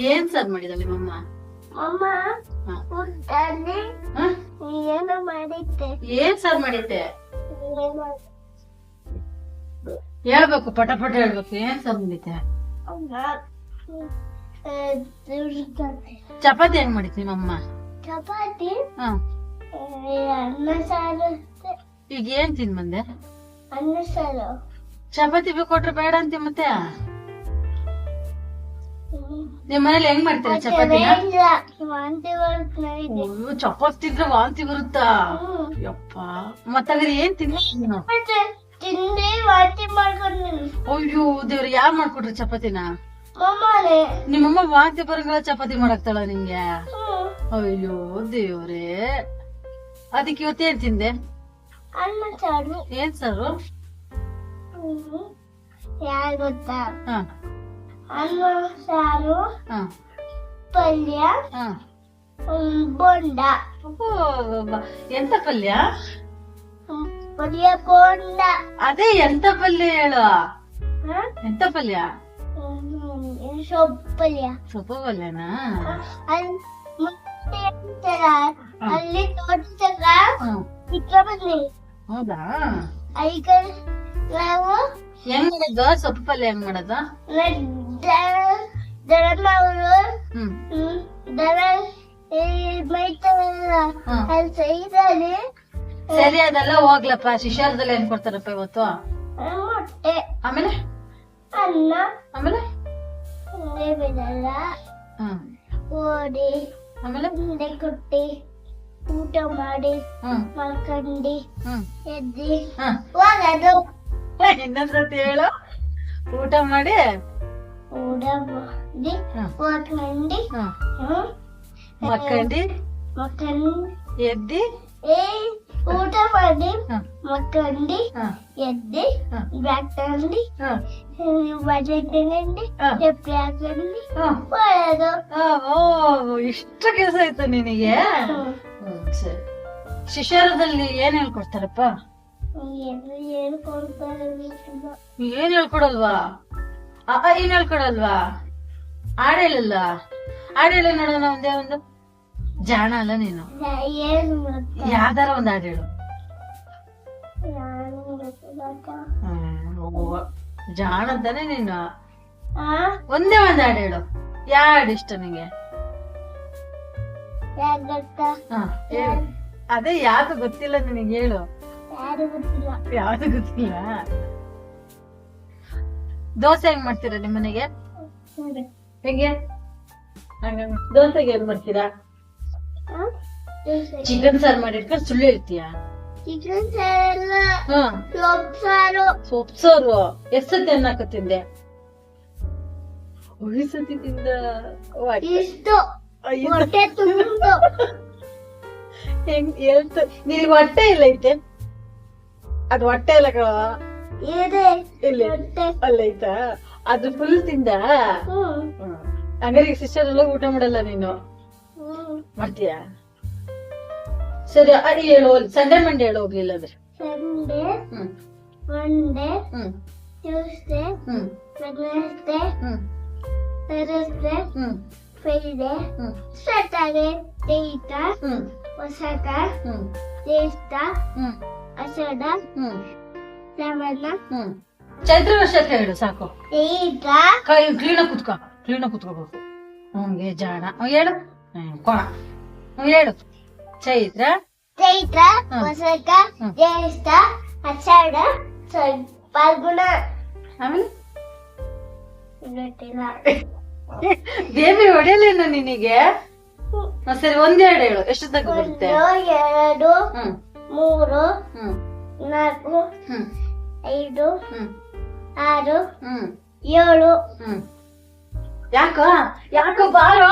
ಏನ್ ಸರ್ ಮಾಡಿದ ಮಮ್ಮ? ಅಮ್ಮ. ಊಟದಲ್ಲಿ ಹ? ಏನು ಮಾಡಿದ್ದೆ. ಏನ್ ಸರ್ ಮಾಡಿದ್ದೆ? ಹೇಳ್ಬೇಕು ಪಟ ಪಟ ಹೇಳ್ಬೇಕು. ಏನ್ ಸರ್ ಮಾಡಿದ್ದೆ? ಚಪಾತಿ ಹೆಂಗ್ ಮಾಡಿತ್ ಮಮ್ಮ? ಚಪಾತಿ? ಹ. ಆ, ಅನ್ನ ಸಾರು ಈಗ ಏನ್ ತಿನ್ ಬಂದೆ ಅನ್ನ ಸಾರು. ಚಪಾತಿ ಬೇಕು ಕೊಟ್ರೆ ಬೇಡ ಅಂತಿ ಮತ್ತೆ? ನಿಮ್ ಮನೇಲಿ ಹೆಂಗ್ ಮಾಡ್ತೀರಾ ಚಪಾತಿ ಚಪಾತಿ ತಿಂದ್ರೆ ವಾಂತಿ ಬರುತ್ತಾ. ಯಪ್ಪ. ಮತ್ತಾದ್ರೆ ಏನ್ ತಿನ್ನ ಅಯ್ಯೋ ದೇವ್ರ ಯಾರ್ ಮಾಡ್ಕೊಟ್ರು ಚಪಾತಿನ? ನಿಮ್ಮಮ್ಮ ವಾಂತಿ ಬರಂಗಿಲ್ಲ ಚಪಾತಿ ಮಾಡಾಕ್ತಾಳ ನಿಂಗೆ? ಅಯ್ಯೋ ದೇವ್ರೇ. ಅದಕ್ಕೆ ಇವತ್ತೇನ್ ತಿಂದೆ? ಏನ್ ಸರ್? ಯಾರು ಗೊತ್ತಾ? ಸಾರು ಹ. ಪಲ್ಯ. ಹ. ಹ್ಮ್, ಬೋಂಡ. ಓ, ಬ- ಎಂತ ಪಲ್ಯ? ಹ್ಮ್, ಪಲ್ಯ ಬೋಂಡ. ಅದೇ ಎಂತ ಪಲ್ಯ ಹೇಳು? ಹ? ಎಂತ ಪಲ್ಯ? ಹ್ಮ್, ಇದು ಸೊಪ್ಪು ಪಲ್ಯ. ಸೊಪ್ಪು ಪಲ್ಯನಾ? ಅಲ್ಲಿ ಮತ್ತೆ ಅಂತಾರ, ಅಲ್ಲಿ ತೋಟದಾಗ ಹ, ಚಿಕ್ಕ ಬನ್ನಿ ಹೌದಾ ಈಗ ನಾವು ಹೆಂಗ್ ಮಾಡೋದು? ಸೊಪ್ಪು ಪಲ್ಯ ಹೆಂಗ್ ಮಾಡೋದು? ಹ್ಮ್ ದರ ಸೈಡಲ್ಲಿ ಸರಿ ಅದೆಲ್ಲ ಹೋಗ್ಲಪ್ಪ. ಶಿಷ್ಯಾರ್ದಲ್ಲಿ ಏನ್ ಕೊಡ್ತಾರಪ್ಪ ಇವತ್ತು? ಮೊಟ್ಟೆ ಆಮೇಲೆ? ಅನ್ನ ಆಮೇಲೆ? ಹ್ಮ್. ಓಡಿ ಆಮೇಲೆ? ಉಂಡೆ ಕೊಟ್ಟಿ ಊಟ ಮಾಡಿ ಮಲ್ಕಂಡಿ ಎದ್ದಿ ಹೋಗೋದು. ಇನ್ನೊಂದ್ಸತಿ ಹೇಳು. ಊಟ ಮಾಡಿ ಊಟ ಮಾಡಿ ಹ್ಮ್ ಓದ್ಕಂಡಿ ಹ್ಮ್ ಹ್ಮ್ ಮಕ್ಕಂಡಿ ಮಕ್ಕಂಡಿ ಎದ್ದಿ ಏ ಊಟ ಮಾಡಿ ಹ್ಮ್ ಮಕ್ಕಂಡಿ ಹ್ಮ್ ಎದ್ದಿ ಹ್ಮ್ ಬ್ಯಾಗ್ ತಗೊಂಡು ಹ್ಮ್ ಬಜೆ ತಿನ್ನಂಡಿ ಹ್ಮ್. ಚಪ್ಪಲಿ ಹಾಕೊಂಡು ಹ್ಮ್ ಹೋಗೋದು ಆ, ಓ ಇಷ್ಟು ಕೆಲಸ ಆಯ್ತು ನಿನಗೆ ಹ್ಮ್. ಹ್ಮ್ ಸರಿ ಶಿಷ್ಯಾರದಲ್ಲಿ ಏನ್ ಹೇಳ್ಕೊಡ್ತಾರಪ್ಪ ಏನು ಏನು ಕೊಡ್ತಾರೆ ಗೊತ್ತಿಲ್ಲ. ಏನ್ ಹೇಳ್ಕೊಡಲ್ವಾ? ಹಾಡು ಆಡೇಳ ನೋಡೋಣ ಒಂದೇ ಒಂದು? ಜಾಣ ಅಲ್ಲ ನೀನು. ಯಾವ್ದಾರ ಒಂದ್ ಆಡೇಳು. ಹೇಳು. ಜಾಣ ಅಂತಾನೆ ನೀನು. ಒಂದೇ ಒಂದ್ ಹಾಡು ಹೇಳು ಯಾವ ಹಾಡ್ ಇಷ್ಟ ನಿಂಗೆ ಅದೇ ಯಾವ್ದು ಗೊತ್ತಿಲ್ಲ ನಿನಗೆ ಹೇಳು. ಯಾವ್ದು ಗೊತ್ತಿಲ್ಲ? ದೋಸೆ ಹೆಂಗ್ ಮಾಡ್ತೀರಾ ನಿಮ್ಮನೆಗೆ ಮನೆಗೆ? ಹೆಂಗೆ? ಹಂಗ ದೋಸೆಗೆ ಏನ್ ಮಾಡ್ತೀರಾ? ಚಿಕನ್ ಸಾರ್ ಮಾಡಿಟ್ಕೊಂಡು ಸುಳ್ಳು ಹೇಳ್ತೀಯಾ? ಚಿಕನ್ ಸಾರಲ್ಲ ಹ. ಸೊಪ್ಪು ಸಾರು. ಸೊಪ್ಪು ಸಾರು. ಎಷ್ಟ್ ಸತಿ ಅನ್ನಕ ತಿಂದೆ? ಐದ್ ಸತಿ ತಿಂದ ವಾಟ್? ಇಷ್ಟು. ಹೊಟ್ಟೆ ತುಂಬಿತು ಹೆಂಗ್ ಹೇಳ್ತ ನಿನಗೆ ಹೊಟ್ಟೆ ಇಲ್ಲ ಐತೆ? ಅದು ಹೊಟ್ಟೆ ಇಲ್ಲ ಕಣ ಇದೆ ಇಲ್ಲಿ ಅಲ್ಲೈತಾ ಅದು ಫುಲ್ ತಿಂದ? ಹಂಗಾರೆ ಸಿಸ್ಟರ್ ಎಲ್ಲ ಊಟ ಮಾಡಲ್ಲ ನೀನು? ಮಾಡ್ತೀಯಾ? ಸರಿ ಅಡಿ ಹೇಳು ಸಂಡೆ ಮಂಡೆ ಹೇಳು ಹೋಗ್ಲಿಲ್ಲ ಅಂದ್ರೆ Sunday Monday Tuesday Wednesday Thursday Friday hmm. Saturday data ಹ್ಮ್. ಹೊಸಕ ಹ್ಮ್. ವರ್ಷ ಚೈತ್ರ ವರ್ಷಕ್ಕೆ ಹೇಳು ಸಾಕು. ಕೈ ಕ್ಲೀನ ಕುತ್ಕೋ. ಕ್ಲೀನ ಕುತ್ಕೋಬೇಕು. ಹಂಗೆ ಜಾಣ. ಹೇಳು. ಕೊಣ. ಹೇಳು. ಚೈತ್ರ? ಚೈತ್ರ ಹ್ಮ್. ಜ್ಯೇಷ್ಠ ಹಸಡ ಫಲ್ಗುಣ. ಆಮೇಲೆ? ದೇವಿ ಹೊಡೆಯಲೇನು ನಿನಗೆ? ಸರಿ ಒಂದೆರಡು ಹೇಳು. ಎಷ್ಟು ತಗೋ ಬರುತ್ತೆ ಎರಡು ಮೂರು ಹ್ಮ್. ನಾಲ್ಕು ಹ್ಮ್. ಐದು ಹ್ಮ್. ಆರು ಹ್ಮ್. ಏಳು. ಹ್ಮ್. ಯಾಕೋ? ಯಾಕೋ ಬಾರೋ?